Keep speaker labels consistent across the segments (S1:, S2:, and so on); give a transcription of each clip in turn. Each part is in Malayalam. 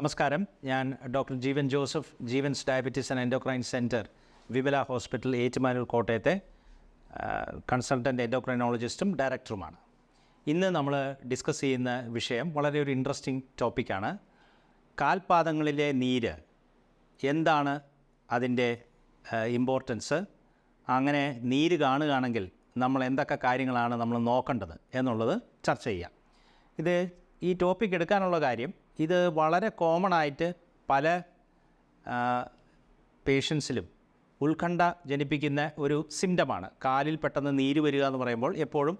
S1: നമസ്കാരം. ഞാൻ doctor Jeevan Joseph Jeevan's diabetes and endocrine centre Vimala hospital Ettumanoor കോട്ടയത്തെ കൺസൾട്ടന്റ് എൻഡോക്രൈനോളജിസ്റ്റും ഡയറക്ടറുമാണ്. ഇന്ന് നമ്മൾ ഡിസ്കസ് ചെയ്യുന്ന വിഷയം വളരെ ഒരു ഇൻട്രസ്റ്റിംഗ് ടോപ്പിക്കാണ്. കാൽപാദങ്ങളിലെ നീര് എന്താണ് അതിന്റെ ഇമ്പോർട്ടൻസ് അങ്ങനെ നീര് കാണുകയാണെങ്കിൽ നമ്മൾ എന്തൊക്കെ കാര്യങ്ങളാണ് നമ്മൾ നോക്കേണ്ടത് എന്നുള്ളത് ചർച്ച ചെയ്യാം. ഇത് ഈ ടോപ്പിക് എടുക്കാനുള്ള കാര്യം ഇത് വളരെ കോമൺ ആയിട്ട് പല പേഷ്യൻസിലും ഉത്കണ്ഠ ജനിപ്പിക്കുന്ന ഒരു സിംറ്റമാണ് കാലിൽ പെട്ടെന്ന് നീര് വരിക എന്ന് പറയുമ്പോൾ എപ്പോഴും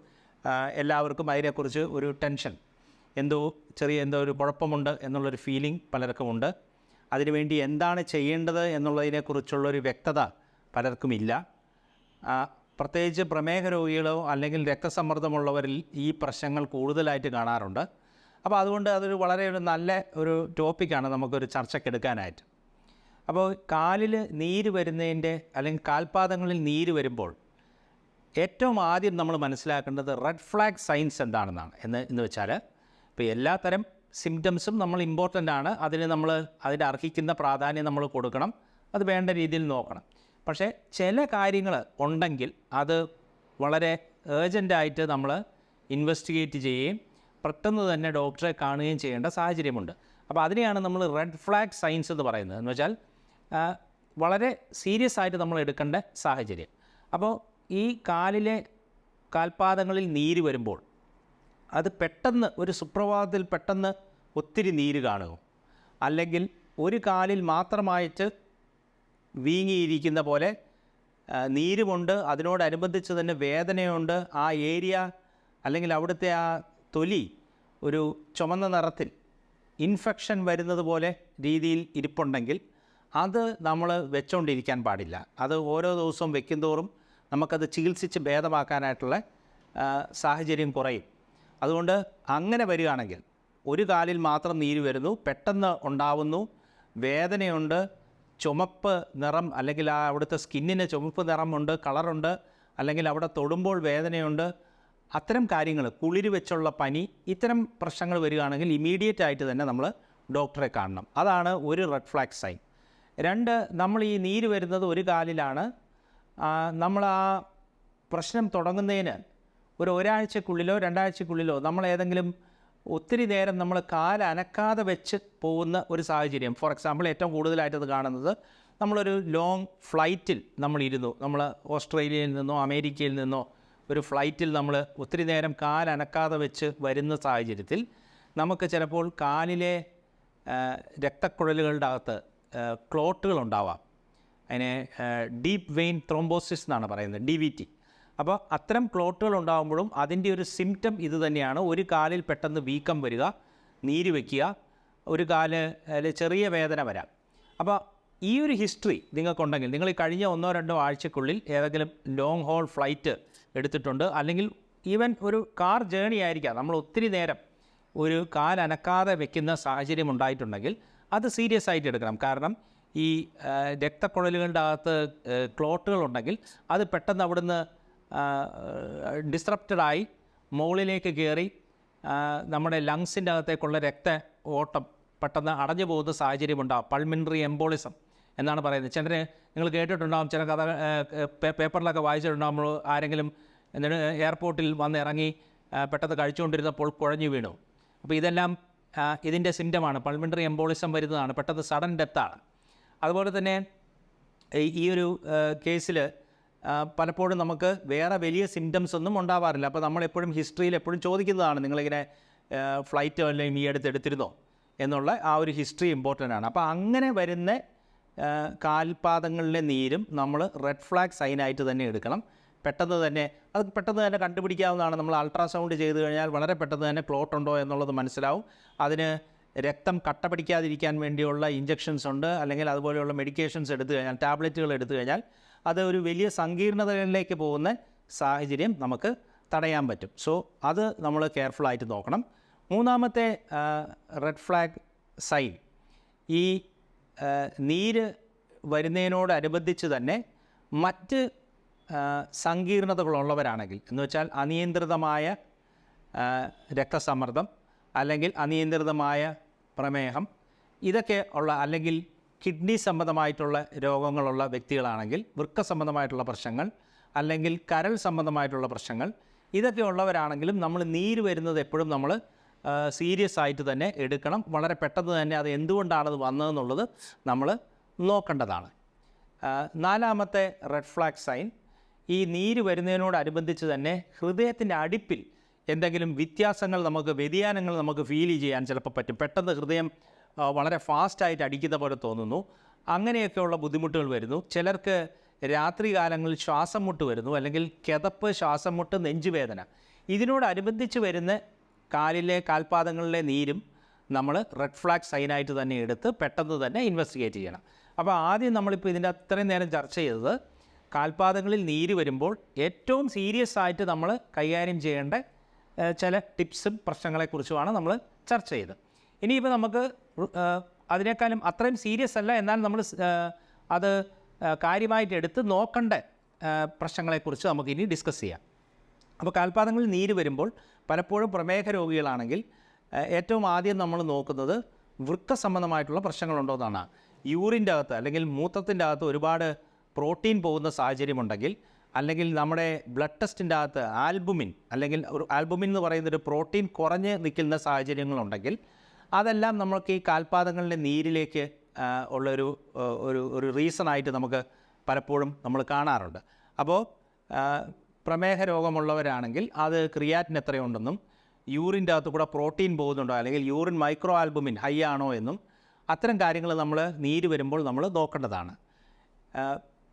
S1: എല്ലാവർക്കും അതിനെക്കുറിച്ച് ഒരു ടെൻഷൻ എന്തോ ചെറിയ എന്തോ ഒരു കുഴപ്പമുണ്ട് എന്നുള്ളൊരു ഫീലിംഗ് പലർക്കും പലർക്കുമുണ്ട് അതിനുവേണ്ടി എന്താണ് ചെയ്യേണ്ടത് എന്നുള്ളതിനെക്കുറിച്ചുള്ളൊരു വ്യക്തത പലർക്കുമില്ല. പ്രത്യേകിച്ച് പ്രമേഹ രോഗികളോ അല്ലെങ്കിൽ രക്തസമ്മർദ്ദമുള്ളവരിൽ ഈ പ്രശ്നങ്ങൾ കൂടുതലായിട്ട് കാണാറുണ്ട്. അപ്പോൾ അതുകൊണ്ട് അതൊരു വളരെ ഒരു നല്ല ഒരു ടോപ്പിക്കാണ് നമുക്കൊരു ചർച്ചയ്ക്കെടുക്കാനായിട്ട് അപ്പോൾ കാലിൽ നീര് വരുന്നതിന്റെ അല്ലെങ്കിൽ കാൽപാദങ്ങളിൽ നീര് വരുമ്പോൾ ഏറ്റവും ആദ്യം നമ്മൾ മനസ്സിലാക്കേണ്ടത് റെഡ് ഫ്ലാഗ് സൈൻസ് എന്താണെന്നാണ്. എന്ന് എന്ന് വെച്ചാൽ ഇപ്പോൾ എല്ലാ തരം സിംറ്റംസും നമ്മൾ ഇമ്പോർട്ടന്റ് ആണ്. അതിന് നമ്മൾ അതിന് അർഹിക്കുന്ന പ്രാധാന്യം നമ്മൾ കൊടുക്കണം. അത് വേണ്ട രീതിയിൽ നോക്കണം. പക്ഷേ ചില കാര്യങ്ങൾ ഉണ്ടെങ്കിൽ അത് വളരെ ഏർജന്റായിട്ട് നമ്മൾ ഇൻവെസ്റ്റിഗേറ്റ് ചെയ്യുകയും പെട്ടെന്ന് തന്നെ ഡോക്ടറെ കാണുകയും ചെയ്യേണ്ട സാഹചര്യമുണ്ട്. അപ്പോൾ അതിനെയാണ് നമ്മൾ റെഡ് ഫ്ലാഗ് സയൻസ് എന്ന് പറയുന്നത്. എന്ന് വെച്ചാൽ വളരെ സീരിയസ് ആയിട്ട് നമ്മൾ എടുക്കേണ്ട സാഹചര്യം. അപ്പോൾ ഈ കാലിലെ കാൽപാദങ്ങളിൽ നീര് വരുമ്പോൾ അത് പെട്ടെന്ന് ഒരു സുപ്രഭാതത്തിൽ പെട്ടെന്ന് ഒത്തിരി നീര് കാണുമോ അല്ലെങ്കിൽ ഒരു കാലിൽ മാത്രമായിട്ട് വീങ്ങിയിരിക്കുന്ന പോലെ നീരുമുണ്ട്. അതിനോടനുബന്ധിച്ച് തന്നെ വേദനയുണ്ട്. ആ ഏരിയ അല്ലെങ്കിൽ അവിടുത്തെ ആ തൊലി ഒരു ചുമന്ന നിറത്തിൽ ഇൻഫെക്ഷൻ വരുന്നത് പോലെ രീതിയിൽ ഇരിപ്പുണ്ടെങ്കിൽ അത് നമ്മൾ വെച്ചുകൊണ്ടിരിക്കാൻ പാടില്ല. അത് ഓരോ ദിവസവും വെക്കുന്തോറും നമുക്കത് ചികിത്സിച്ച് ഭേദമാക്കാനായിട്ടുള്ള സാഹചര്യം കുറയും. അതുകൊണ്ട് അങ്ങനെ വരികയാണെങ്കിൽ ഒരു കാലിൽ മാത്രം നീര് വരുന്നു പെട്ടെന്ന് ഉണ്ടാവുന്നു വേദനയുണ്ട് ചുമപ്പ് നിറം അല്ലെങ്കിൽ ആ അവിടുത്തെ സ്കിന്നിന് ചുമപ്പ് നിറമുണ്ട് കളറുണ്ട് അല്ലെങ്കിൽ അവിടെ തൊടുമ്പോൾ വേദനയുണ്ട് അത്തരം കാര്യങ്ങൾ കുളിര് വെച്ചുള്ള പനി ഇത്തരം പ്രശ്നങ്ങൾ വരികയാണെങ്കിൽ ഇമീഡിയറ്റ് ആയിട്ട് തന്നെ നമ്മൾ ഡോക്ടറെ കാണണം. അതാണ് ഒരു റെഡ് ഫ്ലാഗ് സൈൻ രണ്ട് നമ്മൾ ഈ നീര് വരുന്നത് ഒരു കാലിലാണ്. നമ്മൾ ആ പ്രശ്നം തുടങ്ങുന്നതിന് ഒരു ഒരാഴ്ചക്കുള്ളിലോ രണ്ടാഴ്ചക്കുള്ളിലോ നമ്മൾ ഏതെങ്കിലും ഒത്തിരി നേരം നമ്മൾ കാൽ അനക്കാതെ വെച്ച് പോകുന്ന ഒരു സാഹചര്യം. ഫോർ എക്സാമ്പിൾ ഏറ്റവും കൂടുതലായിട്ടത് കാണുന്നത് നമ്മളൊരു ലോങ് ഫ്ലൈറ്റിൽ നമ്മളിരുന്നു നമ്മൾ ഓസ്ട്രേലിയയിൽ നിന്നോ അമേരിക്കയിൽ നിന്നോ ഒരു ഫ്ലൈറ്റിൽ നമ്മൾ ഒത്തിരി നേരം കാലനക്കാതെ വെച്ച് വരുന്ന സാഹചര്യത്തിൽ നമുക്ക് ചിലപ്പോൾ കാലിലെ രക്തക്കുഴലുകളുടെ അകത്ത് ക്ലോട്ടുകൾ ഉണ്ടാവാം. അതിനെ ഡീപ്പ് വെയിൻ ത്രോംബോസിസ് എന്നാണ് പറയുന്നത് ഡി വി ടി അപ്പോൾ അത്തരം ക്ലോട്ടുകൾ ഉണ്ടാകുമ്പോഴും അതിന്റെ ഒരു സിംറ്റം ഇത് തന്നെയാണ്. ഒരു കാലിൽ പെട്ടെന്ന് വീക്കം വരിക നീര് വയ്ക്കുക ഒരു കാൽ ചെറിയ വേദന വരാം. അപ്പോൾ ഈ ഒരു ഹിസ്റ്ററി നിങ്ങൾക്കുണ്ടെങ്കിൽ നിങ്ങൾ ഈ കഴിഞ്ഞ ഒന്നോ രണ്ടോ ആഴ്ചക്കുള്ളിൽ ഏതെങ്കിലും ലോങ് ഹോൾ ഫ്ലൈറ്റ് എടുത്തിട്ടുണ്ട്. അല്ലെങ്കിൽ ഈവൻ ഒരു കാർ ജേണി ആയിരിക്കാം. നമ്മൾ ഒത്തിരി നേരം ഒരു കാൽ അനക്കാതെ വെക്കുന്ന സാഹചര്യം ഉണ്ടായിട്ടുണ്ടെങ്കിൽ അത് സീരിയസ് ആയിട്ട് എടുക്കണം. കാരണം ഈ രക്തക്കുഴലുകളുടെ അകത്ത് ക്ലോട്ടുകൾ ഉണ്ടെങ്കിൽ അത് പെട്ടെന്ന് അവിടുന്ന് ഡിസ്റപ്റ്റഡായി മുകളിലേക്ക് കയറി നമ്മുടെ ലങ്സിന്റെ അകത്തേക്കുള്ള രക്ത ഓട്ടം പെട്ടെന്ന് അടഞ്ഞു പോകുന്ന സാഹചര്യമുണ്ടാകും പൾമിനറി എംബോളിസം എന്നാണ് പറയുന്നത്. ചന്ദ്രന് നിങ്ങൾ കേട്ടിട്ടുണ്ടാകും ചില കഥ പേപ്പറിലൊക്കെ വായിച്ചിട്ടുണ്ടാകുമ്പോൾ ആരെങ്കിലും എന്നിട്ട് എയർപോർട്ടിൽ വന്ന് ഇറങ്ങി പെട്ടെന്ന് കഴിച്ചുകൊണ്ടിരുന്നപ്പോൾ കുഴഞ്ഞു വീണു. അപ്പോൾ ഇതെല്ലാം ഇതിന്റെ സിംറ്റമാണ്. പൾമിന്ററി എംബോളിസം വരുന്നതാണ്. പെട്ടെന്ന് സഡൻ ഡെത്താണ് അതുപോലെ തന്നെ ഈ- ഒരു കേസിൽ പലപ്പോഴും നമുക്ക് വേറെ വലിയ സിംറ്റംസ് ഒന്നും ഉണ്ടാവാറില്ല. അപ്പോൾ നമ്മളെപ്പോഴും ഹിസ്റ്ററിയിൽ എപ്പോഴും ചോദിക്കുന്നതാണ് നിങ്ങളിങ്ങനെ ഫ്ലൈറ്റ് അല്ലെങ്കിൽ ഈ അടുത്ത് എടുത്തിരുന്നോ? എന്നുള്ള ആ ഒരു ഹിസ്റ്ററി ഇമ്പോർട്ടന്റ് ആണ്. അപ്പോൾ അങ്ങനെ വരുന്ന കാൽപാദങ്ങളിലെ നീരും നമ്മൾ റെഡ് ഫ്ലാഗ് സൈനായിട്ട് തന്നെ എടുക്കണം. പെട്ടെന്ന് തന്നെ അത് പെട്ടെന്ന് തന്നെ കണ്ടുപിടിക്കാവുന്നതാണ്. നമ്മൾ അൾട്രാസൗണ്ട് ചെയ്ത് കഴിഞ്ഞാൽ വളരെ പെട്ടെന്ന് തന്നെ ക്ലോട്ട് ഉണ്ടോ എന്നുള്ളത് മനസ്സിലാവും. അതിന് രക്തം കട്ട പിടിക്കാതിരിക്കാൻ വേണ്ടിയുള്ള ഇഞ്ചക്ഷൻസ് ഉണ്ട്. അല്ലെങ്കിൽ അതുപോലെയുള്ള മെഡിക്കേഷൻസ് എടുത്തു കഴിഞ്ഞാൽ ടാബ്ലറ്റുകൾ എടുത്തു കഴിഞ്ഞാൽ അത് ഒരു വലിയ സങ്കീർണതകളിലേക്ക് പോകുന്ന സാഹചര്യം നമുക്ക് തടയാൻ പറ്റും. സോ അത് നമ്മൾ കെയർഫുള്ളായിട്ട് നോക്കണം. മൂന്നാമത്തെ റെഡ് ഫ്ലാഗ് സൈൻ ഈ നീര് വരുന്നതിനോടനുബന്ധിച്ച് തന്നെ മറ്റ് സങ്കീർണതകളുള്ളവരാണെങ്കിൽ എന്ന് വെച്ചാൽ അനിയന്ത്രിതമായ രക്തസമ്മർദ്ദം അല്ലെങ്കിൽ അനിയന്ത്രിതമായ പ്രമേഹം ഇതൊക്കെ ഉള്ള അല്ലെങ്കിൽ കിഡ്നി സംബന്ധമായിട്ടുള്ള രോഗങ്ങളുള്ള വ്യക്തികളാണെങ്കിൽ വൃക്ക സംബന്ധമായിട്ടുള്ള പ്രശ്നങ്ങൾ അല്ലെങ്കിൽ കരൾ സംബന്ധമായിട്ടുള്ള പ്രശ്നങ്ങൾ ഇതൊക്കെ ഉള്ളവരാണെങ്കിലും നമ്മൾ നീര് വരുന്നത് എപ്പോഴും നമ്മൾ സീരിയസ് ആയിട്ട് തന്നെ എടുക്കണം. വളരെ പെട്ടെന്ന് തന്നെ അത് എന്തുകൊണ്ടാണത് വന്നതെന്നുള്ളത് നമ്മൾ നോക്കേണ്ടതാണ്. നാലാമത്തെ റെഡ് ഫ്ലാഗ് സൈൻ ഈ നീര് വരുന്നതിനോടനുബന്ധിച്ച് തന്നെ ഹൃദയത്തിന്റെ അടിപ്പിൽ എന്തെങ്കിലും വ്യത്യാസങ്ങൾ നമുക്ക് വ്യതിയാനങ്ങൾ നമുക്ക് ഫീൽ ചെയ്യാൻ ചിലപ്പോൾ പറ്റും. പെട്ടെന്ന് ഹൃദയം വളരെ ഫാസ്റ്റായിട്ട് അടിക്കുന്ന പോലെ തോന്നുന്നു. അങ്ങനെയൊക്കെയുള്ള ബുദ്ധിമുട്ടുകൾ വരുന്നു. ചിലർക്ക് രാത്രികാലങ്ങളിൽ ശ്വാസം മുട്ട് വരുന്നു അല്ലെങ്കിൽ കിതപ്പ് ശ്വാസം മുട്ട് നെഞ്ചുവേദന. ഇതിനോടനുബന്ധിച്ച് വരുന്ന കാലിലെ കാൽപാദങ്ങളിലെ നീരും നമ്മൾ റെഡ് ഫ്ലാഗ് സൈനായിട്ട് തന്നെ എടുത്ത് പെട്ടെന്ന് തന്നെ ഇൻവെസ്റ്റിഗേറ്റ് ചെയ്യണം. അപ്പോൾ ആദ്യം നമ്മളിപ്പോൾ ഇതിന്റെ അത്രയും നേരം ചർച്ച ചെയ്തത് കാൽപാദങ്ങളിൽ നീര് വരുമ്പോൾ ഏറ്റവും സീരിയസ് ആയിട്ട് നമ്മൾ കൈകാര്യം ചെയ്യേണ്ട ചില ടിപ്സും പ്രശ്നങ്ങളെക്കുറിച്ചുമാണ് നമ്മൾ ചർച്ച ചെയ്തത്. ഇനിയിപ്പോൾ നമുക്ക് അതിനേക്കാളും അത്രയും സീരിയസ് അല്ല എന്നാൽ നമ്മൾ അത് കാര്യമായിട്ട് എടുത്ത് നോക്കേണ്ട പ്രശ്നങ്ങളെക്കുറിച്ച് നമുക്ക് ഇനി ഡിസ്കസ് ചെയ്യാം. അപ്പോൾ കാൽപാദങ്ങളിൽ നീര് വരുമ്പോൾ പലപ്പോഴും പ്രമേഹ രോഗികളാണെങ്കിൽ ഏറ്റവും ആദ്യം നമ്മൾ നോക്കുന്നത് വൃക്ക സംബന്ധമായിട്ടുള്ള പ്രശ്നങ്ങളുണ്ടോ എന്നാണ്. യൂറിന്റെ അകത്ത് അല്ലെങ്കിൽ മൂത്രത്തിന്റെ അകത്ത് ഒരുപാട് പ്രോട്ടീൻ പോകുന്ന സാഹചര്യമുണ്ടെങ്കിൽ അല്ലെങ്കിൽ നമ്മുടെ ബ്ലഡ് ടെസ്റ്റിന്റെ അകത്ത് ആൽബുമിൻ അല്ലെങ്കിൽ ഒരു ആൽബുമിൻ എന്ന് പറയുന്ന ഒരു പ്രോട്ടീൻ കുറഞ്ഞ് നിൽക്കുന്ന സാഹചര്യങ്ങളുണ്ടെങ്കിൽ അതെല്ലാം നമുക്ക് ഈ കാൽപാദങ്ങളിലെ നീരിലേക്ക് ഉള്ളൊരു ഒരു ഒരു റീസണായിട്ട് നമുക്ക് പലപ്പോഴും നമ്മൾ കാണാറുണ്ട്. അപ്പോൾ പ്രമേഹ രോഗമുള്ളവരാണെങ്കിൽ അത് ക്രിയാറ്റിൻ എത്രയുണ്ടെന്നും യൂറിന്റെ അകത്ത് കൂടെ പ്രോട്ടീൻ പോകുന്നുണ്ടോ? അല്ലെങ്കിൽ യൂറിൻ മൈക്രോ ആൽബുമിൻ ഹൈ ആണോ എന്നും അത്തരം കാര്യങ്ങൾ നമ്മൾ നീര് വരുമ്പോൾ നമ്മൾ നോക്കേണ്ടതാണ്.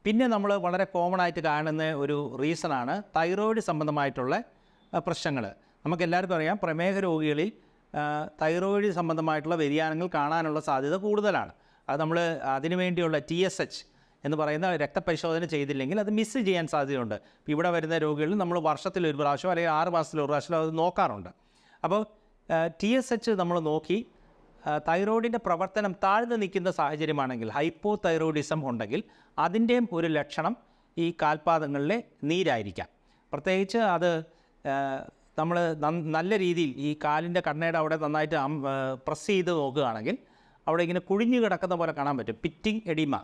S1: പിന്നെ നമ്മൾ വളരെ കോമൺ ആയിട്ട് കാണുന്ന ഒരു റീസണാണ് തൈറോയിഡ് സംബന്ധമായിട്ടുള്ള പ്രശ്നങ്ങൾ. നമുക്കെല്ലാവർക്കും അറിയാം പ്രമേഹ രോഗികളിൽ തൈറോയിഡ് സംബന്ധമായിട്ടുള്ള വ്യതിയാനങ്ങൾ കാണാനുള്ള സാധ്യത കൂടുതലാണ്. അത് നമ്മൾ അതിനുവേണ്ടിയുള്ള ടി എസ് എച്ച് എന്ന് പറയുന്ന രക്തപരിശോധന ചെയ്തില്ലെങ്കിൽ അത് മിസ് ചെയ്യാൻ സാധ്യതയുണ്ട്. ഇവിടെ വരുന്ന രോഗികളിൽ നമ്മൾ വർഷത്തിൽ ഒരു പ്രാവശ്യം അല്ലെങ്കിൽ ആറ് മാസത്തിൽ ഒരു പ്രാവശ്യം അത് നോക്കാറുണ്ട്. അപ്പോൾ ടി എസ് എച്ച് നമ്മൾ നോക്കി തൈറോയിഡിന്റെ പ്രവർത്തനം താഴ്ന്നു നിൽക്കുന്ന സാഹചര്യമാണെങ്കിൽ ഹൈപ്പോ തൈറോയിഡിസം ഉണ്ടെങ്കിൽ അതിന്റെയും ഒരു ലക്ഷണം ഈ കാൽപാദങ്ങളിലെ നീരായിരിക്കാം. പ്രത്യേകിച്ച് അത് നമ്മൾ നല്ല രീതിയിൽ ഈ കാലിന്റെ കണ്ണയുടെ അവിടെ നന്നായിട്ട് പ്രസ് ചെയ്ത് നോക്കുകയാണെങ്കിൽ അവിടെ ഇങ്ങനെ കുഴിഞ്ഞു കിടക്കുന്ന പോലെ കാണാൻ പറ്റും. പിറ്റിംഗ് എഡിമ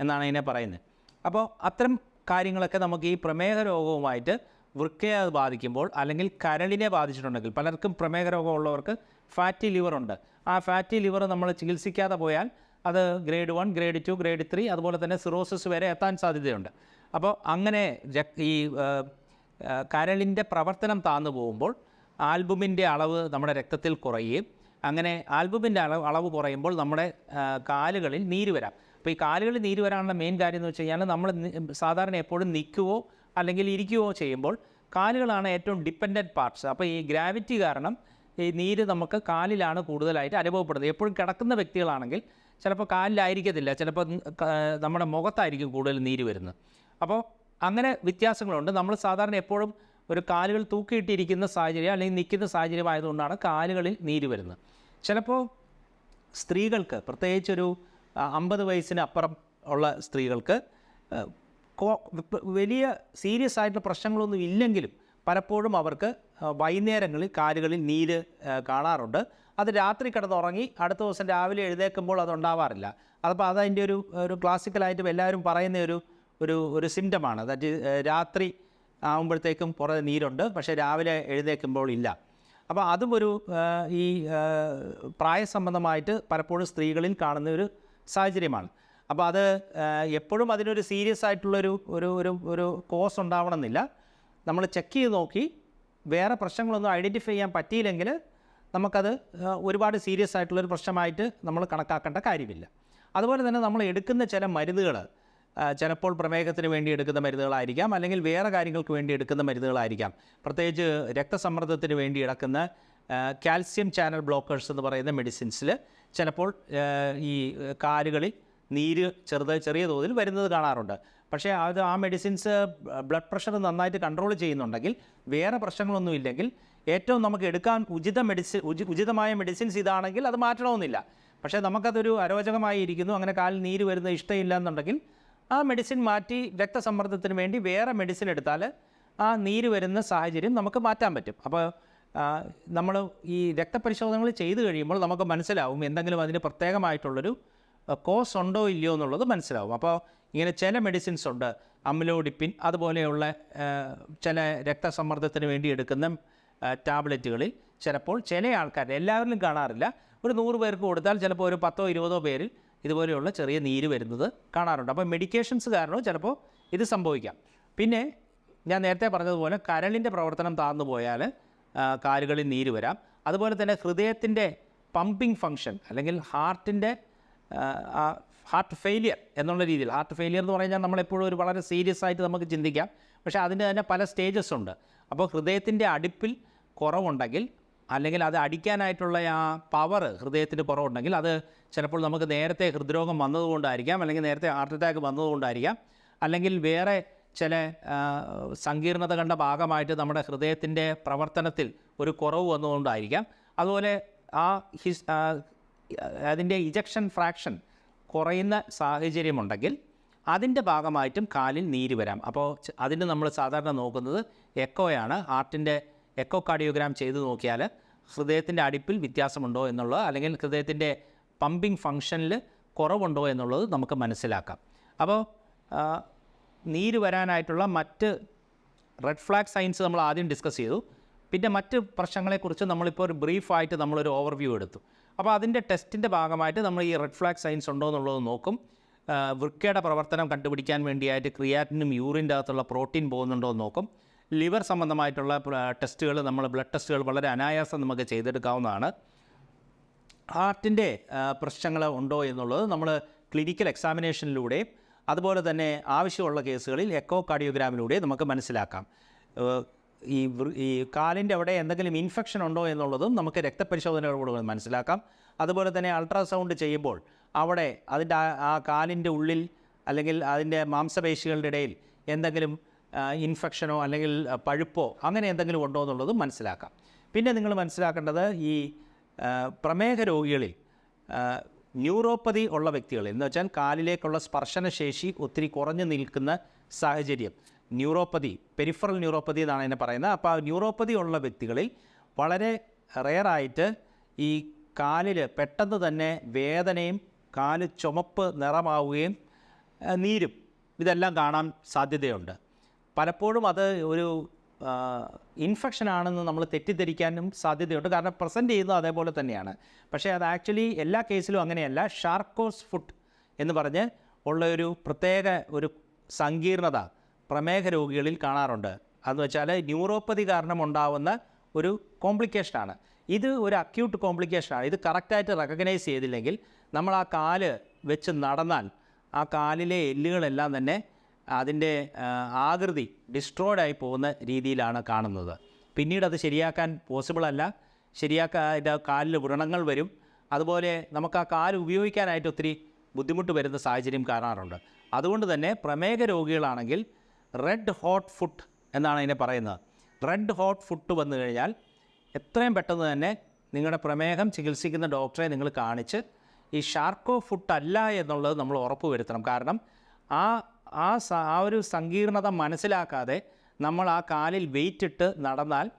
S1: എന്നാണ് ഇതിനെ പറയുന്നത്. അപ്പോൾ അത്തരം കാര്യങ്ങളൊക്കെ നമുക്ക് ഈ പ്രമേഹ രോഗവുമായിട്ട് വൃക്കയെ അത് ബാധിക്കുമ്പോൾ അല്ലെങ്കിൽ കരളിനെ ബാധിച്ചിട്ടുണ്ടെങ്കിൽ പലർക്കും പ്രമേഹ രോഗമുള്ളവർക്ക് ഫാറ്റി ലിവർ ഉണ്ട്. ആ ഫാറ്റി ലിവർ നമ്മൾ ചികിത്സിക്കാതെ പോയാൽ അത് grade one grade two grade three അതുപോലെ തന്നെ സിറോസിസ് വരെ എത്താൻ സാധ്യതയുണ്ട്. അപ്പോൾ അങ്ങനെ ഈ കരളിന്റെ പ്രവർത്തനം താന്നു പോകുമ്പോൾ ആൽബുമിന്റെ അളവ് നമ്മുടെ രക്തത്തിൽ കുറയുകയും അങ്ങനെ ആൽബുമിന്റെ അളവ് അളവ് കുറയുമ്പോൾ നമ്മുടെ കാലുകളിൽ നീര് വരാം. അപ്പോൾ ഈ കാലുകളിൽ നീര് വരാനുള്ള മെയിൻ കാര്യം എന്ന് വെച്ച് കഴിഞ്ഞാൽ നമ്മൾ സാധാരണ എപ്പോഴും നിൽക്കുവോ അല്ലെങ്കിൽ ഇരിക്കുകയോ ചെയ്യുമ്പോൾ കാലുകളാണ് ഏറ്റവും ഡിപ്പെൻഡന്റ് പാർട്സ് അപ്പോൾ ഈ ഗ്രാവിറ്റി കാരണം ഈ നീര് നമുക്ക് കാലിലാണ് കൂടുതലായിട്ട് അനുഭവപ്പെടുന്നത്. എപ്പോഴും കിടക്കുന്ന വ്യക്തികളാണെങ്കിൽ ചിലപ്പോൾ കാലിലായിരിക്കത്തില്ല ചിലപ്പോൾ നമ്മുടെ മുഖത്തായിരിക്കും കൂടുതൽ നീര് വരുന്നത്. അപ്പോൾ അങ്ങനെ വ്യത്യാസങ്ങളുണ്ട്. നമ്മൾ സാധാരണ എപ്പോഴും ഒരു കാലുകൾ തൂക്കിയിട്ടിരിക്കുന്ന സാഹചര്യം അല്ലെങ്കിൽ നിൽക്കുന്ന സാഹചര്യം ആയതുകൊണ്ടാണ് കാലുകളിൽ നീര് വരുന്നത്. ചിലപ്പോൾ സ്ത്രീകൾക്ക് പ്രത്യേകിച്ചൊരു അമ്പത് വയസ്സിന് അപ്പുറം ഉള്ള സ്ത്രീകൾക്ക് വലിയ സീരിയസ് ആയിട്ടുള്ള പ്രശ്നങ്ങളൊന്നും ഇല്ലെങ്കിലും പലപ്പോഴും അവർക്ക് വൈകുന്നേരങ്ങളിൽ കാലുകളിൽ നീര് കാണാറുണ്ട്. അത് രാത്രി കിടന്നുറങ്ങി അടുത്ത ദിവസം രാവിലെ എഴുന്നേൽക്കുമ്പോൾ അത് ഉണ്ടാവാറില്ല. അതപ്പോൾ അതതിന്റെ ഒരു ഒരു ക്ലാസിക്കലായിട്ടും എല്ലാവരും പറയുന്ന ഒരു ഒരു ഒരു സിംറ്റമാണ്. ദാറ്റ് രാത്രി ആകുമ്പോഴത്തേക്കും കുറേ നീരുണ്ട് പക്ഷേ രാവിലെ എഴുന്നേൽക്കുമ്പോൾ ഇല്ല. അപ്പോൾ അതും ഒരു ഈ പ്രായസംബന്ധമായിട്ട് പലപ്പോഴും സ്ത്രീകളിൽ കാണുന്ന ഒരു സാഹചര്യമാണ്. അപ്പോൾ അത് എപ്പോഴും അതിനൊരു സീരിയസ് ആയിട്ടുള്ളൊരു ഒരു ഒരു ഒരു കോസ് ഉണ്ടാവണമെന്നില്ല. നമ്മൾ ചെക്ക് ചെയ്ത് നോക്കി. വേറെ പ്രശ്നങ്ങളൊന്നും ഐഡന്റിഫൈ ചെയ്യാൻ പറ്റിയില്ലെങ്കിൽ നമുക്കത് ഒരുപാട് സീരിയസ് ആയിട്ടുള്ളൊരു പ്രശ്നമായിട്ട് നമ്മൾ കണക്കാക്കേണ്ട കാര്യമില്ല. അതുപോലെ തന്നെ നമ്മൾ എടുക്കുന്ന ചില മരുന്നുകൾ ചിലപ്പോൾ പ്രമേഹത്തിന് വേണ്ടി എടുക്കുന്ന മരുന്നുകളായിരിക്കാം. അല്ലെങ്കിൽ വേറെ കാര്യങ്ങൾക്ക് വേണ്ടി എടുക്കുന്ന മരുന്നുകളായിരിക്കാം. പ്രത്യേകിച്ച് രക്തസമ്മർദ്ദത്തിന് വേണ്ടി എടുക്കുന്ന കാൽസ്യം ചാനൽ ബ്ലോക്കേഴ്സ് എന്ന് പറയുന്ന മെഡിസിൻസിൽ ചിലപ്പോൾ ഈ കാലുകളിൽ നീര് ചെറുത് ചെറിയ തോതിൽ വരുന്നത് കാണാറുണ്ട്. പക്ഷേ അത് ആ മെഡിസിൻസ് ബ്ലഡ് പ്രഷർ നന്നായിട്ട് കൺട്രോൾ ചെയ്യുന്നുണ്ടെങ്കിൽ വേറെ പ്രശ്നങ്ങളൊന്നും ഇല്ലെങ്കിൽ ഏറ്റവും നമുക്ക് എടുക്കാൻ ഉചിത മെഡിസിൻ ഉചി ഉചിതമായ മെഡിസിൻസ് ഇതാണെങ്കിൽ അത് മാറ്റണമെന്നില്ല. പക്ഷേ നമുക്കതൊരു അരോചകമായി ഇരിക്കുന്നു അങ്ങനെ കാലിൽ നീര് വരുന്ന ഇഷ്ടമില്ല എന്നുണ്ടെങ്കിൽ ആ മെഡിസിൻ മാറ്റി രക്തസമ്മർദ്ദത്തിന് വേണ്ടി വേറെ മെഡിസിൻ എടുത്താൽ ആ നീര് വരുന്ന സാഹചര്യം നമുക്ക് മാറ്റാൻ പറ്റും. അപ്പോൾ നമ്മൾ ഈ രക്തപരിശോധനകൾ ചെയ്തു കഴിയുമ്പോൾ നമുക്ക് മനസ്സിലാവും എന്തെങ്കിലും അതിന് പ്രത്യേകമായിട്ടുള്ളൊരു കോസ് ഉണ്ടോ ഇല്ലയോ എന്നുള്ളത് മനസ്സിലാവും. അപ്പോൾ ഇങ്ങനെ ചില മെഡിസിൻസ് ഉണ്ട്. അമിലോഡിപ്പിൻ അതുപോലെയുള്ള ചില രക്തസമ്മർദ്ദത്തിന് വേണ്ടി എടുക്കുന്ന ടാബ്ലറ്റുകളിൽ ചിലപ്പോൾ ചില ആൾക്കാർ എല്ലാവരിലും കാണാറില്ല. ഒരു നൂറ് പേർക്ക് കൊടുത്താൽ ചിലപ്പോൾ ഒരു പത്തോ ഇരുപതോ പേരിൽ ഇതുപോലെയുള്ള ചെറിയ നീര് വരുന്നത് കാണാറുണ്ട്. അപ്പോൾ മെഡിക്കേഷൻസ് കാരണവും ചിലപ്പോൾ ഇത് സംഭവിക്കാം. പിന്നെ ഞാൻ നേരത്തെ പറഞ്ഞതുപോലെ കരളിന്റെ പ്രവർത്തനം താഴ്ന്നു പോയാൽ കാലുകളിൽ നീര് വരാം. അതുപോലെ തന്നെ ഹൃദയത്തിന്റെ പമ്പിങ് ഫങ്ഷൻ അല്ലെങ്കിൽ ഹാർട്ടിന്റെ ഹാർട്ട് ഫെയിലിയർ എന്നുള്ള രീതിയിൽ. ഹാർട്ട് ഫെയിലിയർ എന്ന് പറഞ്ഞാൽ നമ്മളെപ്പോഴും ഒരു വളരെ സീരിയസ് ആയിട്ട് നമുക്ക് ചിന്തിക്കാം. പക്ഷേ അതിന്റെ തന്നെ പല സ്റ്റേജസ് ഉണ്ട്. അപ്പോൾ ഹൃദയത്തിന്റെ അടുപ്പിൽ കുറവുണ്ടെങ്കിൽ അല്ലെങ്കിൽ അത് അടിക്കാനായിട്ടുള്ള ആ പവർ ഹൃദയത്തിന് കുറവുണ്ടെങ്കിൽ അത് ചിലപ്പോൾ നമുക്ക് നേരത്തെ ഹൃദ്രോഗം വന്നതുകൊണ്ടായിരിക്കാം അല്ലെങ്കിൽ നേരത്തെ ഹാർട്ട് അറ്റാക്ക് വന്നതുകൊണ്ടായിരിക്കാം. അല്ലെങ്കിൽ വേറെ ചില സങ്കീർണത കണ്ട ഭാഗമായിട്ട് നമ്മുടെ ഹൃദയത്തിന്റെ പ്രവർത്തനത്തിൽ ഒരു കുറവ് വന്നുകൊണ്ടായിരിക്കാം. അതുപോലെ ആ ഹിസ് അതിന്റെ ഇജക്ഷൻ ഫ്രാക്ഷൻ കുറയുന്ന സാഹചര്യമുണ്ടെങ്കിൽ അതിന്റെ ഭാഗമായിട്ടും കാലിൽ നീര് വരാം. അപ്പോൾ അതിന് നമ്മൾ സാധാരണ നോക്കുന്നത് എക്കോയാണ്. ഹാർട്ടിന്റെ എക്കോ കാർഡിയോഗ്രാം ചെയ്ത് നോക്കിയാൽ ഹൃദയത്തിന്റെ അടുപ്പിൽ വ്യത്യാസമുണ്ടോ എന്നുള്ളത് അല്ലെങ്കിൽ ഹൃദയത്തിന്റെ പമ്പിങ് ഫങ്ഷനിൽ കുറവുണ്ടോ എന്നുള്ളത് നമുക്ക് മനസ്സിലാക്കാം. അപ്പോൾ നീര് വരാനായിട്ടുള്ള മറ്റ് റെഡ് ഫ്ലാഗ് സൈൻസ് നമ്മൾ ആദ്യം ഡിസ്കസ് ചെയ്തു. പിന്നെ മറ്റ് പ്രശ്നങ്ങളെക്കുറിച്ച് നമ്മളിപ്പോൾ ഒരു ബ്രീഫായിട്ട് നമ്മളൊരു ഓവർവ്യൂ എടുത്തു. അപ്പോൾ അതിന്റെ ടെസ്റ്റിന്റെ ഭാഗമായിട്ട് നമ്മൾ ഈ റെഡ് ഫ്ലാഗ് സൈൻസ് ഉണ്ടോ എന്നുള്ളത് നോക്കും. വൃക്കയുടെ പ്രവർത്തനം കണ്ടുപിടിക്കാൻ വേണ്ടിയായിട്ട് ക്രിയാറ്റിനും യൂറിന്റെ അകത്തുള്ള പ്രോട്ടീൻ പോകുന്നുണ്ടോ എന്ന് നോക്കും. ലിവർ സംബന്ധമായിട്ടുള്ള ടെസ്റ്റുകൾ നമ്മൾ ബ്ലഡ് ടെസ്റ്റുകൾ വളരെ അനായാസം നമുക്ക് ചെയ്തെടുക്കാവുന്നതാണ്. ഹാർട്ടിന്റെ പ്രശ്നങ്ങൾ ഉണ്ടോ എന്നുള്ളത് നമ്മൾ ക്ലിനിക്കൽ എക്സാമിനേഷനിലൂടെയും അതുപോലെ തന്നെ ആവശ്യമുള്ള കേസുകളിൽ എക്കോ കാർഡിയോഗ്രാമിലൂടെ നമുക്ക് മനസ്സിലാക്കാം. ഈ ഈ കാലിന്റെ അവിടെ എന്തെങ്കിലും ഇൻഫെക്ഷൻ ഉണ്ടോ എന്നുള്ളതും നമുക്ക് രക്തപരിശോധനയോടുകൂടി മനസ്സിലാക്കാം. അതുപോലെ തന്നെ അൾട്രാസൗണ്ട് ചെയ്യുമ്പോൾ അവിടെ അതിന്റെ ആ- കാലിന്റെ ഉള്ളിൽ അല്ലെങ്കിൽ അതിന്റെ മാംസപേശികളുടെ ഇടയിൽ എന്തെങ്കിലും ഇൻഫെക്ഷനോ അല്ലെങ്കിൽ പഴുപ്പോ അങ്ങനെ എന്തെങ്കിലും ഉണ്ടോ എന്നുള്ളതും മനസ്സിലാക്കാം. പിന്നെ നിങ്ങൾ മനസ്സിലാക്കേണ്ടത് ഈ പ്രമേഹ രോഗികളിൽ ന്യൂറോപ്പതി ഉള്ള വ്യക്തികൾ എന്ന് വെച്ചാൽ കാലിലേക്കുള്ള സ്പർശനശേഷി ഒത്തിരി കുറഞ്ഞു നിൽക്കുന്ന സാഹചര്യം. ന്യൂറോപ്പതി പെരിഫറൽ ന്യൂറോപ്പതി എന്നാണ് അതിനെ പറയുന്നത്. അപ്പോൾ ആ ന്യൂറോപ്പതി ഉള്ള വ്യക്തികളിൽ വളരെ റെയറായിട്ട് ഈ കാലിൽ പെട്ടെന്ന് തന്നെ വേദനയും കാൽ ചുമപ്പ് നിറമാവുകയും നീരും ഇതെല്ലാം കാണാൻ സാധ്യതയുണ്ട്. പലപ്പോഴും അത് ഒരു ഇൻഫെക്ഷൻ ആണെന്ന് നമ്മൾ തെറ്റിദ്ധരിക്കാനും സാധ്യതയുണ്ട്. കാരണം പ്രസന്റ് ചെയ്യുന്നത് അതേപോലെ തന്നെയാണ്. പക്ഷേ അത് ആക്ച്വലി എല്ലാ കേസിലും അങ്ങനെയല്ല. ഷാർക്കോസ് ഫുഡ് എന്ന് പറഞ്ഞ് ഉള്ള ഒരു പ്രത്യേക ഒരു സങ്കീർണത പ്രമേഹ രോഗികളിൽ കാണാറുണ്ട്. അതെന്ന് വെച്ചാൽ ന്യൂറോപ്പതി കാരണം ഉണ്ടാവുന്ന ഒരു കോംപ്ലിക്കേഷനാണ് ഇത് ഒരു അക്യൂട്ട് കോംപ്ലിക്കേഷനാണ് ഇത് കറക്റ്റായിട്ട് റെക്കഗ്നൈസ് ചെയ്തില്ലെങ്കിൽ നമ്മൾ ആ കാൽ വെച്ച് നടന്നാൽ ആ കാലിലെ എല്ലുകളെല്ലാം തന്നെ അതിന്റെ ആകൃതി ഡിസ്ട്രോയ്ഡ് ആയി പോകുന്ന രീതിയിലാണ് കാണുന്നത്. പിന്നീട് അത് ശരിയാക്കാൻ പോസിബിൾ അല്ല. ശരിയാക്കാൻ അതിന്റെ കാലിൽ വ്രണങ്ങൾ വരും. അതുപോലെ നമുക്ക് ആ കാൽ ഉപയോഗിക്കാനായിട്ട് ഒത്തിരി ബുദ്ധിമുട്ട് വരുന്ന സാഹചര്യം കാണാറുണ്ട്. അതുകൊണ്ട് തന്നെ പ്രമേഹ രോഗികളാണെങ്കിൽ റെഡ് ഹോട്ട് ഫുഡ് എന്നാണ് അതിനെ പറയുന്നത്. റെഡ് ഹോട്ട് ഫുഡ് വന്നു കഴിഞ്ഞാൽ എത്രയും പെട്ടെന്ന് തന്നെ നിങ്ങളുടെ പ്രമേഹം ചികിത്സിക്കുന്ന ഡോക്ടറെ നിങ്ങൾ കാണിച്ച് ഈ ഷാർക്കോ ഫുഡ് അല്ല എന്നുള്ളത് നമ്മൾ ഉറപ്പ് വരുത്തണം കാരണം ആ ആ ആ ഒരു സങ്കീർണത മനസ്സിലാക്കാതെ നമ്മൾ ആ കാലിൽ വെയിറ്റ് ഇട്ട് നടന്നാൽ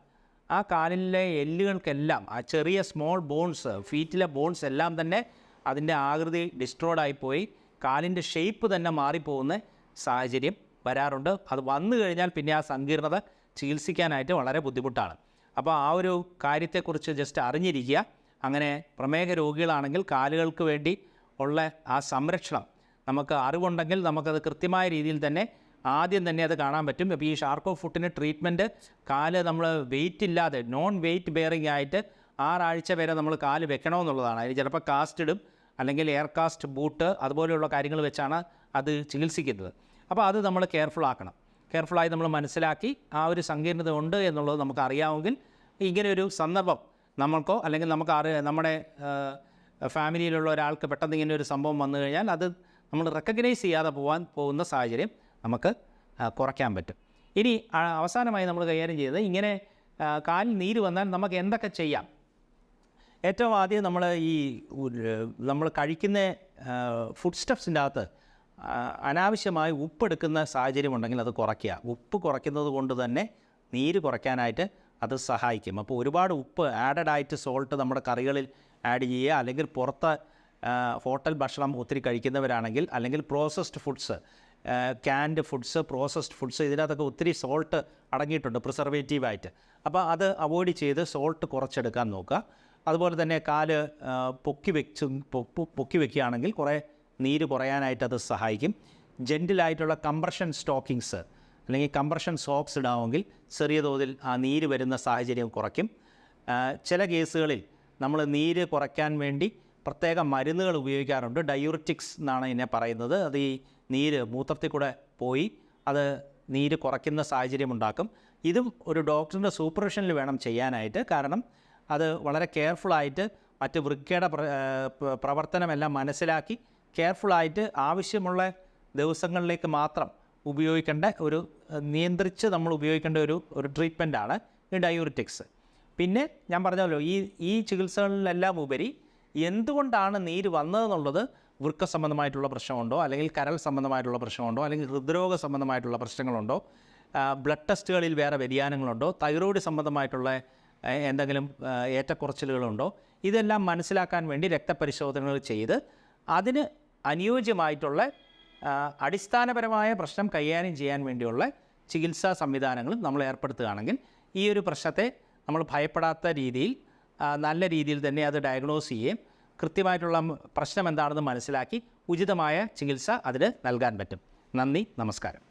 S1: ആ കാലിലെ എല്ലുകൾക്കെല്ലാം ആ ചെറിയ സ്മോൾ ബോൺസ് ഫീറ്റിലെ ബോൺസ് എല്ലാം തന്നെ അതിന്റെ ആകൃതി ഡിസ്ട്രോയ്ഡ് ആയിപ്പോയി. കാലിന്റെ ഷേപ്പ് തന്നെ മാറിപ്പോകുന്ന സാഹചര്യം വരാറുണ്ട്. അത് വന്നു കഴിഞ്ഞാൽ പിന്നെ ആ സങ്കീർണത ചികിത്സിക്കാനായിട്ട് വളരെ ബുദ്ധിമുട്ടാണ്. അപ്പോൾ ആ ഒരു കാര്യത്തെക്കുറിച്ച് ജസ്റ്റ് അറിഞ്ഞിരിക്കുക. അങ്ങനെ പ്രമേഹ രോഗികളാണെങ്കിൽ കാലുകൾക്ക് വേണ്ടി ഉള്ള ആ സംരക്ഷണം നമുക്ക് അറിവുണ്ടെങ്കിൽ നമുക്കത് കൃത്യമായ രീതിയിൽ തന്നെ ആദ്യം തന്നെ അത് കാണാൻ പറ്റും. അപ്പോൾ ഈ ഷാർക്കോ ഫുട്ടിന് ട്രീറ്റ്മെന്റ് കാൽ നമ്മൾ വെയിറ്റ് ഇല്ലാതെ നോൺ വെയിറ്റ് ബെയറിംഗ് ആയിട്ട് ആറാഴ്ച വരെ നമ്മൾ കാൽ വെക്കണമെന്നുള്ളതാണ്. അതിന് ചിലപ്പോൾ കാസ്റ്റ് ഇടും അല്ലെങ്കിൽ എയർ കാസ്റ്റ് ബൂട്ട് അതുപോലെയുള്ള കാര്യങ്ങൾ വെച്ചാണ് അത് ചികിത്സിക്കുന്നത്. അപ്പോൾ അത് നമ്മൾ കെയർഫുൾ ആക്കണം. കെയർഫുള്ളായി നമ്മൾ മനസ്സിലാക്കി ആ ഒരു സങ്കീർണത ഉണ്ട് എന്നുള്ളത് നമുക്ക് അറിയാമെങ്കിൽ ഇങ്ങനെ ഒരു സന്ദർഭം നമ്മൾക്കോ അല്ലെങ്കിൽ നമുക്ക് അറി നമ്മുടെ ഫാമിലിയിലുള്ള ഒരാൾക്ക് പെട്ടെന്ന് ഇങ്ങനെ ഒരു സംഭവം വന്നു കഴിഞ്ഞാൽ അത് നമ്മൾ റെക്കഗ്നൈസ് ചെയ്യാതെ പോകാൻ പോകുന്ന സാഹചര്യം നമുക്ക് കുറയ്ക്കാൻ പറ്റും. ഇനി അവസാനമായി നമ്മൾ കൈകാര്യം ചെയ്തത് ഇങ്ങനെ കാലിൽ നീര് വന്നാൽ നമുക്ക് എന്തൊക്കെ ചെയ്യാം? ഏറ്റവും ആദ്യം നമ്മൾ ഈ നമ്മൾ കഴിക്കുന്ന ഫുഡ് സ്റ്റഫ്സിന്റെ അകത്ത് അനാവശ്യമായി ഉപ്പെടുക്കുന്ന സാഹചര്യം ഉണ്ടെങ്കിൽ അത് കുറയ്ക്കുക. ഉപ്പ് കുറയ്ക്കുന്നത് കൊണ്ട് തന്നെ നീര് കുറയ്ക്കാനായിട്ട് അത് സഹായിക്കും. അപ്പോൾ ഒരുപാട് ഉപ്പ് ആഡഡ് ആയിട്ട് സോൾട്ട് നമ്മുടെ കറികളിൽ ആഡ് ചെയ്യുക. അല്ലെങ്കിൽ പുറത്ത് ഹോട്ടൽ ഭക്ഷണം ഒത്തിരി കഴിക്കുന്നവരാണെങ്കിൽ അല്ലെങ്കിൽ processed foods canned foods processed foods ഇതിനകത്തൊക്കെ ഒത്തിരി സോൾട്ട് അടങ്ങിയിട്ടുണ്ട് പ്രിസർവേറ്റീവായിട്ട് അപ്പോൾ അത് അവോയ്ഡ് ചെയ്ത് സോൾട്ട് കുറച്ചെടുക്കാൻ നോക്കുക. അതുപോലെ തന്നെ കാൽ പൊക്കി വെച്ച് പൊക്കി വെക്കുകയാണെങ്കിൽ കുറേ നീര് കുറയാനായിട്ട് അത് സഹായിക്കും. ജെന്റിലായിട്ടുള്ള കംപ്രഷൻ സ്റ്റോക്കിങ്സ് അല്ലെങ്കിൽ കംപ്രഷൻ സോക്സ് ഇടാമെങ്കിൽ ചെറിയ തോതിൽ ആ നീര് വരുന്ന സാഹചര്യം കുറയ്ക്കും. ചില കേസുകളിൽ നമ്മൾ നീര് കുറയ്ക്കാൻ വേണ്ടി പ്രത്യേക മരുന്നുകൾ ഉപയോഗിക്കാറുണ്ട്. ഡയൂറിറ്റിക്സ് എന്നാണ് ഇതിനെ പറയുന്നത്. അത് ഈ നീര് മൂത്രത്തിൽ കൂടെ പോയി അത് നീര് കുറയ്ക്കുന്ന സാഹചര്യം ഉണ്ടാക്കും. ഇതും ഒരു ഡോക്ടറിന്റെ സൂപ്പർവിഷനിൽ വേണം ചെയ്യാനായിട്ട്. കാരണം അത് വളരെ കെയർഫുള്ളായിട്ട് മറ്റ് വൃക്കയുടെ പ്രവർത്തനമെല്ലാം മനസ്സിലാക്കി കെയർഫുള്ളായിട്ട് ആവശ്യമുള്ള ദിവസങ്ങളിലേക്ക് മാത്രം ഉപയോഗിക്കേണ്ട ഒരു നിയന്ത്രിച്ച് നമ്മൾ ഉപയോഗിക്കേണ്ട ഒരു ഒരു ട്രീറ്റ്മെന്റാണ് ഈ ഡയൂറിറ്റിക്സ്. പിന്നെ ഞാൻ പറഞ്ഞല്ലോ ഈ ഈ ചികിത്സകളിലെല്ലാം ഉപരി എന്തുകൊണ്ടാണ് നീര് വന്നതെന്നുള്ളത് വൃക്ക സംബന്ധമായിട്ടുള്ള പ്രശ്നമുണ്ടോ അല്ലെങ്കിൽ കരൾ സംബന്ധമായിട്ടുള്ള പ്രശ്നമുണ്ടോ അല്ലെങ്കിൽ ഹൃദ്രോഗ സംബന്ധമായിട്ടുള്ള പ്രശ്നങ്ങളുണ്ടോ ബ്ലഡ് ടെസ്റ്റുകളിൽ വേറെ വ്യതിയാനങ്ങളുണ്ടോ തൈറോയ്ഡ് സംബന്ധമായിട്ടുള്ള എന്തെങ്കിലും ഏറ്റക്കുറച്ചിലുകളുണ്ടോ ഇതെല്ലാം മനസ്സിലാക്കാൻ വേണ്ടി രക്തപരിശോധനകൾ ചെയ്ത് അതിന് അനുയോജ്യമായിട്ടുള്ള അടിസ്ഥാനപരമായ പ്രശ്നം കൈകാര്യം ചെയ്യാൻ വേണ്ടിയുള്ള ചികിത്സാ സംവിധാനങ്ങളും നമ്മൾ ഏർപ്പെടുത്തുകയാണെങ്കിൽ ഈ ഒരു പ്രശ്നത്തെ നമ്മൾ ഭയപ്പെടാത്ത രീതിയിൽ നല്ല രീതിയിൽ തന്നെ അത് ഡയഗ്നോസ് ചെയ്യുകയും കൃത്യമായിട്ടുള്ള പ്രശ്നം എന്താണെന്ന് മനസ്സിലാക്കി ഉചിതമായ ചികിത്സ അതിന് നൽകാൻ പറ്റും. നന്ദി നമസ്കാരം.